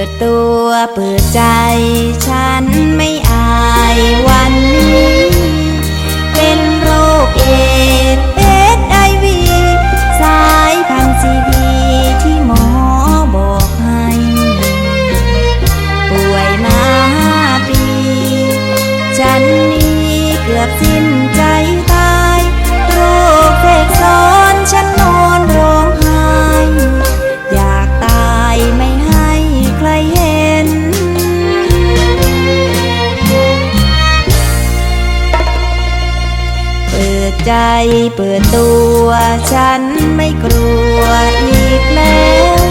เปิดใจ ฉันไม่อายวันนี้ เป็นโรคเอดเอสไอวีสายพันธุ์ซีบีที่หมอบอกให้ ป่วยมาห้าปี ฉันนี้เกือบสิ้น ใจเปิดตัวฉันไม่กลัวอีกแล้ว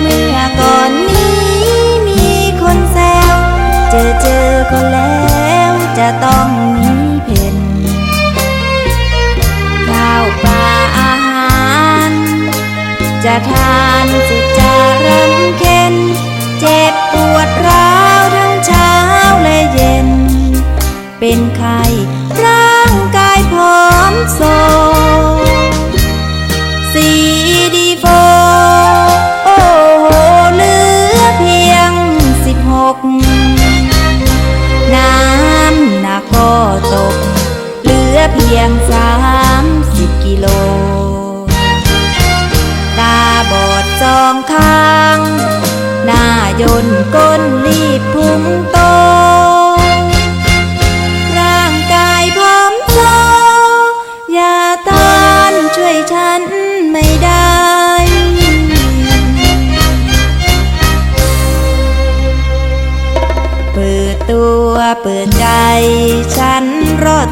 เมื่อก่อนนี้มีคนแซว เจอเจอคนแล้วจะต้องมีเพ่นข้าวปลาอาหาร จะทานสุดจะรำเค็นเจ็บปวดร้าวทั้งเช้าและเย็น เป็นไข้ เพียงสามสิบกิโล ตาบอดสองข้าง หน้ายนก้นรีบพุ่งโต ร่างกายพร้อมโซอย่าต้านช่วยฉันไม่ได้เปิดตัวเปิดใจ ฉันรอด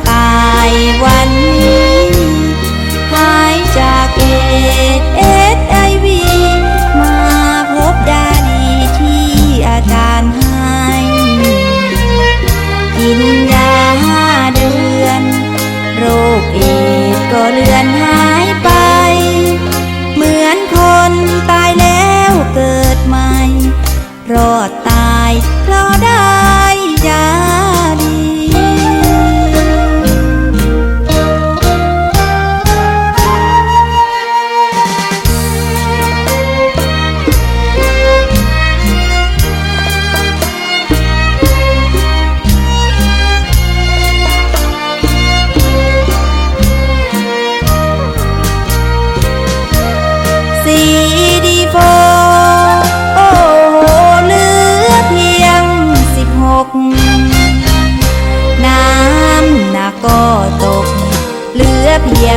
ก็เลือนหายไป เหมือนคนตายแล้วเกิดใหม่ รอด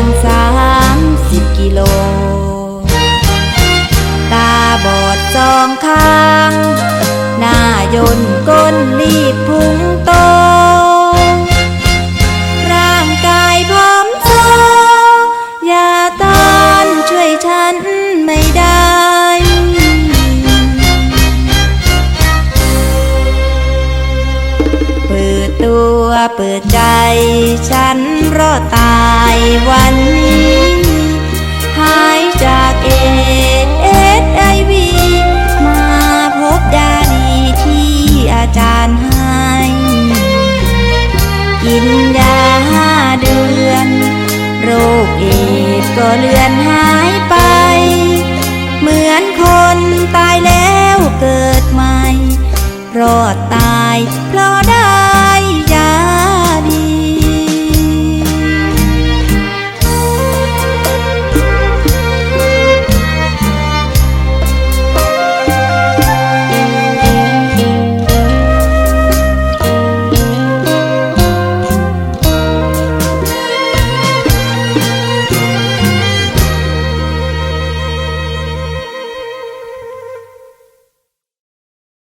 งสามสิบกิโล ตาบอดสองข้าง หน้ายนก้นรีบพุ่งโต ร่างกายพร้อมโซอย่าต้านช่วยฉันไม่ได้เปิดตัวเปิดใจ วันนี้ หายจากเอเอสไอวีมาพบยาดีที่อาจารย์ให้ กินยาห้าเดือน โรคเอดก็เลือนหายไป เหมือนคนตายแล้วเกิดใหม่ รอดตาย